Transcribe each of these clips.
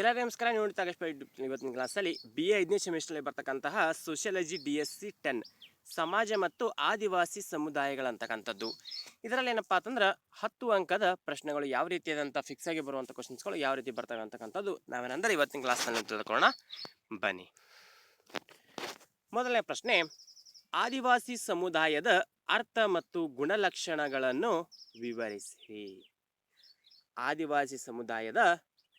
ಎಲ್ಲರಿಗೂ ನಮಸ್ಕಾರ. ನೋಡಿ ತಗಷ್ಟ ಇವತ್ತಿನ ಕ್ಲಾಸಲ್ಲಿ ಬಿ ಎ ಐದನೇ ಸೆಮಿಸ್ಟರ್ನಲ್ಲಿ ಬರ್ತಕ್ಕಂತಹ sociology D S C ten ಸಮಾಜ ಮತ್ತು ಆದಿವಾಸಿ ಸಮುದಾಯಗಳಂತಕ್ಕಂಥದ್ದು. ಇದರಲ್ಲಿ ಏನಪ್ಪಾ ಅಂತಂದ್ರೆ ಹತ್ತು ಅಂಕದ ಪ್ರಶ್ನೆಗಳು ಯಾವ ರೀತಿಯಾದಂಥ ಫಿಕ್ಸ್ ಆಗಿ ಬರುವಂಥ ಕ್ವಶನ್ಸ್ಗಳು ಯಾವ ರೀತಿ ಬರ್ತವೆ ಅಂತಕ್ಕಂಥದ್ದು ನಾವೇನಂದ್ರೆ ಇವತ್ತಿನ ಕ್ಲಾಸ್ನಲ್ಲಿ ತಿಳ್ಕೊಳ್ಳೋಣ. ಬನ್ನಿ. ಮೊದಲನೇ ಪ್ರಶ್ನೆ, ಆದಿವಾಸಿ ಸಮುದಾಯದ ಅರ್ಥ ಮತ್ತು ಗುಣಲಕ್ಷಣಗಳನ್ನು ವಿವರಿಸಿ. ಆದಿವಾಸಿ ಸಮುದಾಯದ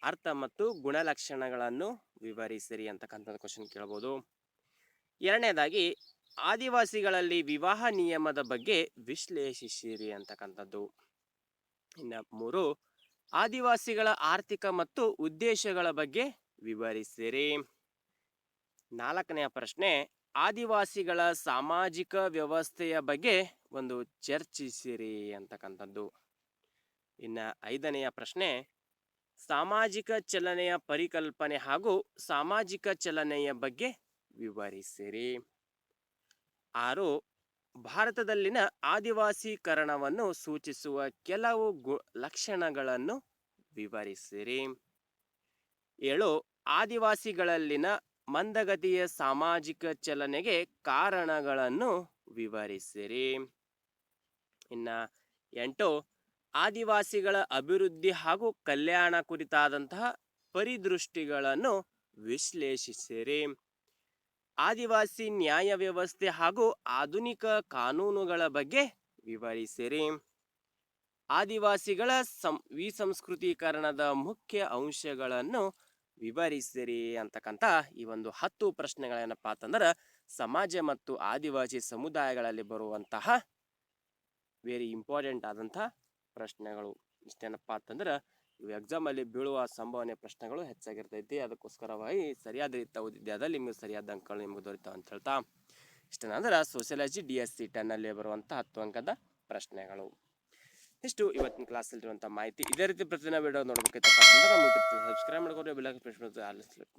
ಅರ್ಥ ಮತ್ತು ಗುಣಲಕ್ಷಣಗಳನ್ನು ವಿವರಿಸಿರಿ ಅಂತಕ್ಕಂಥದ್ದು ಕ್ವಶನ್ ಕೇಳ್ಬೋದು. ಎರಡನೇದಾಗಿ, ಆದಿವಾಸಿಗಳಲ್ಲಿ ವಿವಾಹ ನಿಯಮದ ಬಗ್ಗೆ ವಿಶ್ಲೇಷಿಸಿರಿ ಅಂತಕ್ಕಂಥದ್ದು. ಇನ್ನು ಮೂರು, ಆದಿವಾಸಿಗಳ ಆರ್ಥಿಕ ಮತ್ತು ಉದ್ದೇಶಗಳ ಬಗ್ಗೆ ವಿವರಿಸಿರಿ. ನಾಲ್ಕನೆಯ ಪ್ರಶ್ನೆ, ಆದಿವಾಸಿಗಳ ಸಾಮಾಜಿಕ ವ್ಯವಸ್ಥೆಯ ಬಗ್ಗೆ ಒಂದು ಚರ್ಚಿಸಿರಿ ಅಂತಕ್ಕಂಥದ್ದು. ಇನ್ನು ಐದನೆಯ ಪ್ರಶ್ನೆ ಸಾಮಾಜಿಕ ಚಲನೆಯ ಪರಿಕಲ್ಪನೆ ಹಾಗೂ ಸಾಮಾಜಿಕ ಚಲನೆಯ ಬಗ್ಗೆ ವಿವರಿಸಿರಿ. ಆರು, ಭಾರತದಲ್ಲಿನ ಆದಿವಾಸೀಕರಣವನ್ನು ಸೂಚಿಸುವ ಕೆಲವು ಗು, ಲಕ್ಷಣಗಳನ್ನು ವಿವರಿಸಿರಿ. ಏಳು, ಆದಿವಾಸಿಗಳಲ್ಲಿನ ಮಂದಗತಿಯ ಸಾಮಾಜಿಕ ಚಲನೆಗೆ ಕಾರಣಗಳನ್ನು ವಿವರಿಸಿರಿ. ಇನ್ನ ಎಂಟು ಆದಿವಾಸಿಗಳ ಅಭಿವೃದ್ಧಿ ಹಾಗೂ ಕಲ್ಯಾಣ ಕುರಿತಾದಂತಹ ಪರಿದೃಷ್ಟಿಗಳನ್ನು ವಿಶ್ಲೇಷಿಸಿರಿ. ಆದಿವಾಸಿ ನ್ಯಾಯ ವ್ಯವಸ್ಥೆ ಹಾಗೂ ಆಧುನಿಕ ಕಾನೂನುಗಳ ಬಗ್ಗೆ ವಿವರಿಸಿರಿ. ಆದಿವಾಸಿಗಳ ಸಂ, ವಿಸಂಸ್ಕೃತೀಕರಣದ ಮುಖ್ಯ ಅಂಶಗಳನ್ನು ವಿವರಿಸಿರಿ ಅಂತಕ್ಕಂಥ ಈ ಒಂದು ಹತ್ತು ಪ್ರಶ್ನೆಗಳೇನಪ್ಪ ಅಂತಂದ್ರೆ, ಸಮಾಜ ಮತ್ತು ಆದಿವಾಸಿ ಸಮುದಾಯಗಳಲ್ಲಿ ಬರುವಂತಹ ವೆರಿ ಇಂಪಾರ್ಟೆಂಟ್ ಆದಂಥ ಪ್ರಶ್ನೆಗಳು ಇಷ್ಟೇನಪ್ಪ ಅಂತಂದ್ರೆ, ಇವು ಎಕ್ಸಾಮಲ್ಲಿ ಬೀಳುವ ಸಂಭವನೆ ಪ್ರಶ್ನೆಗಳು ಹೆಚ್ಚಾಗಿರ್ತೈತಿ. ಅದಕ್ಕೋಸ್ಕರವಾಗಿ ಸರಿಯಾದ ರೀತಿ ಓದಿದ್ಯಾದಲ್ಲಿ ನಿಮಗೆ ಸರಿಯಾದ ಅಂಕಗಳು ನಿಮಗೆ ದೊರೀತಾವ ಅಂತ ಹೇಳ್ತಾ ಇಷ್ಟೇನಂದ್ರೆ ಸೋಷಿಯಾಲಜಿ ಡಿ ಎಸ್ ಸಿ ಟೆನ್ನಲ್ಲಿ ಬರುವಂಥ ಹತ್ತು ಅಂಕದ ಪ್ರಶ್ನೆಗಳು. ಇಷ್ಟು ಇವತ್ತಿನ ಕ್ಲಾಸಲ್ಲಿರುವಂಥ ಮಾಹಿತಿ. ಇದೇ ರೀತಿ ಪ್ರತಿದಿನ ವಿಡಿಯೋ ನೋಡ್ಬೇಕೈತಪ್ಪ ಅಂದ್ರೆ ನಮ್ಮ ಸಬ್ಸ್ಕ್ರೈಬ್ ಮಾಡ್ಕೊಂಡು ಬೆಲ್ಲ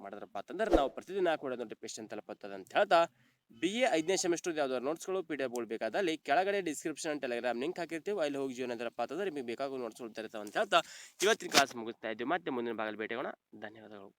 ಮಾಡಿದ್ರಪ್ಪ ಅಂತಂದ್ರೆ, ನಾವು ಪ್ರತಿದಿನ ಕೂಡ ನೋಟಿಫಿಕೇಶನ್ ತಲುಪುತ್ತದೆ ಅಂತ ಹೇಳ್ತಾ ಬಿ ಎ ಐದನೇ ಸೆಮಿಸ್ಟರ್ ಯಾವ್ದಾದ್ರು ನೋಟ್ಸ್ಗಳು, ಪಿ ಡಿ ಎಫ್ ಬೇಕಾದಲ್ಲಿ ಕೆಳಗಡೆ ಡಿಸ್ಕ್ರಿಪ್ಷನ್ ಟೆಲಿಗ್ರಾಮ್ ಲಿಂಕ್ ಹಾಕಿರ್ತೀವಿ. ಅಲ್ಲಿ ಹೋಗಿ ಜೀವನ ಅದರ ಅಂತಂದ್ರೆ ನಿಮಗೆ ಬೇಕಾಗುವ ನೋಟ್ಸ್ಗಳು ಅಂತ ಹೇಳ್ತಾ ಇವತ್ತಿನ ಕ್ಲಾಸ್ ಮುಗಿಸ್ತಾ ಇದ್ದೀವಿ ಮತ್ತೆ ಮುಂದಿನ ಭಾಗದಲ್ಲಿ ಭೇಟಿಯಾಗೋಣ. ಧನ್ಯವಾದಗಳು.